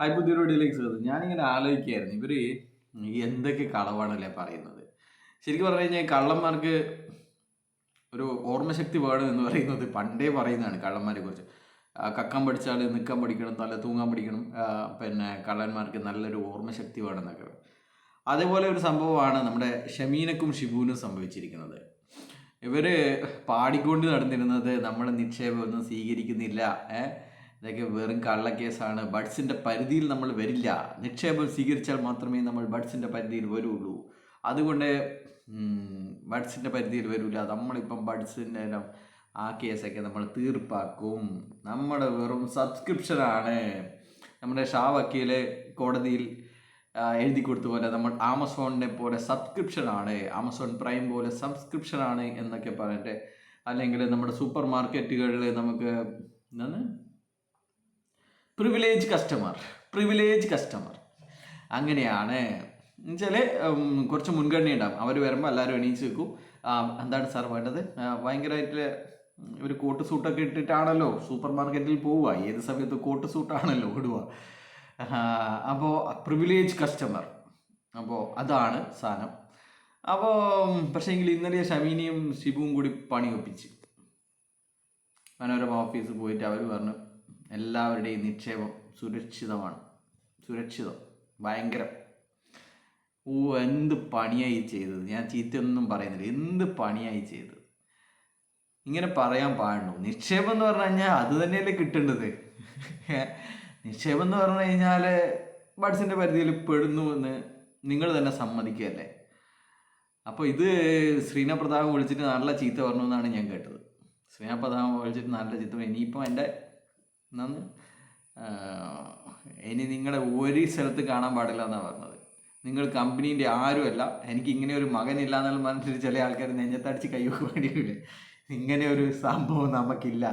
Hi പുതിയ വീഡിയോയിലേക്ക് ഞാനിങ്ങനെ ആലോചിക്കുകയായിരുന്നു. ഇവർ എന്തൊക്കെ കളവാണല്ലേ പറയുന്നത്? ശരിക്കും പറഞ്ഞു കഴിഞ്ഞാൽ കള്ളന്മാർക്ക് ഒരു ഓർമ്മശക്തി വേണമെന്ന് എന്ന് പറയുന്നത് പണ്ടേ പറയുന്നതാണ് കള്ളന്മാരെ കുറിച്ച്. കക്കം പഠിച്ചാൽ നിൽക്കാൻ പഠിക്കണം തല തൂങ്ങാൻ പഠിക്കണം പിന്നെ കള്ളന്മാർക്ക് നല്ലൊരു ഓർമ്മശക്തി വേണമെന്നൊക്കെ അതേപോലെ ഒരു സംഭവമാണ് നമ്മുടെ ഷമീനക്കും ഷിബുവിനും സംഭവിച്ചിരിക്കുന്നത്. ഇവർ പാടിക്കൊണ്ട് നടന്നിരുന്നത് നമ്മളെ നിക്ഷേപമൊന്നും സ്വീകരിക്കുന്നില്ല ഏ? ഇതൊക്കെ വെറും കള്ളക്കേസാണ്. ബഡ്സിന്റെ പരിധിയിൽ നമ്മൾ വരില്ല. നിക്ഷേപം സ്വീകരിച്ചാൽ മാത്രമേ നമ്മൾ ബഡ്സിന്റെ പരിധിയിൽ വരുള്ളൂ. അതുകൊണ്ട് ബഡ്സിന്റെ പരിധിയിൽ വരില്ല. നമ്മളിപ്പം ബഡ്സിന്റെ ആ കേസൊക്കെ നമ്മൾ തീർപ്പാക്കും. നമ്മുടെ വെറും സബ്സ്ക്രിപ്ഷനാണ്. നമ്മുടെ ഷാ കോടതിയിൽ എഴുതി കൊടുത്ത പോലെ നമ്മൾ ആമസോണിനെ പോലെ സബ്സ്ക്രിപ്ഷനാണ്. ആമസോൺ പ്രൈം പോലെ സബ്സ്ക്രിപ്ഷനാണ് എന്നൊക്കെ പറഞ്ഞിട്ട് അല്ലെങ്കിൽ നമ്മുടെ സൂപ്പർ മാർക്കറ്റുകളിൽ നമുക്ക് എന്താണ്? പ്രിവിലേജ് കസ്റ്റമർ പ്രിവിലേജ് കസ്റ്റമർ അങ്ങനെയാണ്. എന്നുവെച്ചാൽ കുറച്ച് മുൻഗണന ഉണ്ടാകും അവർ വരുമ്പോൾ എല്ലാവരും എണീച്ച് വെക്കും എന്താണ് സാർ വേണ്ടത്? ഭയങ്കരമായിട്ട് ഒരു കോട്ട് സൂട്ടൊക്കെ ഇട്ടിട്ടാണല്ലോ സൂപ്പർ മാർക്കറ്റിൽ പോവുക. ഏത് സമയത്ത് കോട്ട് സൂട്ടാണല്ലോ ഇടുക. അപ്പോൾ പ്രിവിലേജ് കസ്റ്റമർ അപ്പോൾ അതാണ് സാധനം. അപ്പോൾ പക്ഷേ എങ്കിൽ ഇന്നലെ ഷമീനിയും ഷിബുവും കൂടി പണി ഒപ്പിച്ച് മനോരമ ഓഫീസിൽ പോയിട്ട് അവർ പറഞ്ഞു എല്ലാവരുടെയും നിക്ഷേപം സുരക്ഷിതമാണ്. സുരക്ഷിതം. ഭയങ്കരം. ഓ എന്ത് പണിയായി ചെയ്തത്? ഞാൻ ചീത്തയൊന്നും പറയുന്നില്ല. എന്ത് പണിയായി ചെയ്തത്? ഇങ്ങനെ പറയാൻ പാടുള്ളൂ നിക്ഷേപം എന്ന് പറഞ്ഞു കഴിഞ്ഞാൽ അത് തന്നെയല്ലേ കിട്ടേണ്ടത്. നിക്ഷേപം എന്ന് പറഞ്ഞു കഴിഞ്ഞാൽ ബഡ്സിന്റെ പരിധിയിൽ പെടുന്നു എന്ന് നിങ്ങൾ തന്നെ സമ്മതിക്കുകയല്ലേ? അപ്പോൾ ഇത് ശ്രീന പ്രതാപം വിളിച്ചിട്ട് നല്ല ചീത്ത പറഞ്ഞു എന്നാണ് ഞാൻ കേട്ടത്. ശ്രീന പ്രതാപം വിളിച്ചിട്ട് നല്ല ചീത്ത. ഇനിയിപ്പോൾ എന്റെ എന്നാന്ന് ഇനി നിങ്ങളെ ഒരു സ്ഥലത്ത് കാണാൻ പാടില്ല എന്നാണ് പറഞ്ഞത്. നിങ്ങൾ കമ്പനീന്റെ ആരുമല്ല. എനിക്ക് ഇങ്ങനെ ഒരു മകനില്ല എന്നുള്ള പറഞ്ഞിട്ട് ചില ആൾക്കാർ നെഞ്ഞത്തടിച്ച് കൈവക്ക് വേണ്ടിയില്ലേ ഇങ്ങനെ ഒരു സംഭവം നമുക്കില്ല.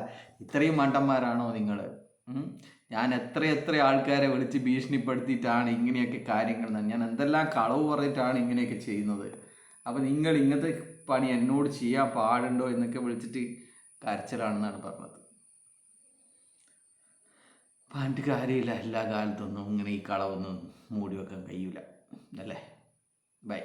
ഇത്രയും മണ്ടന്മാരാണോ നിങ്ങൾ ഞാൻ എത്ര എത്ര ആൾക്കാരെ വിളിച്ച് ഭീഷണിപ്പെടുത്തിയിട്ടാണ് ഇങ്ങനെയൊക്കെ കാര്യങ്ങൾ ഞാൻ എന്തെല്ലാം കളവ് പറഞ്ഞിട്ടാണ് ഇങ്ങനെയൊക്കെ ചെയ്യുന്നത്? അപ്പോൾ നിങ്ങൾ ഇങ്ങനത്തെ പണി എന്നോട് ചെയ്യാൻ പാടുണ്ടോ എന്നൊക്കെ വിളിച്ചിട്ട് കരച്ചിലാണെന്നാണ് പറഞ്ഞത്. പണ്ട് കാര്യമില്ല എല്ലാ കാലത്തൊന്നും ഇങ്ങനെ ഈ കളവൊന്നും മൂടി വെക്കാൻ കഴിയൂല. അല്ലേ ബൈ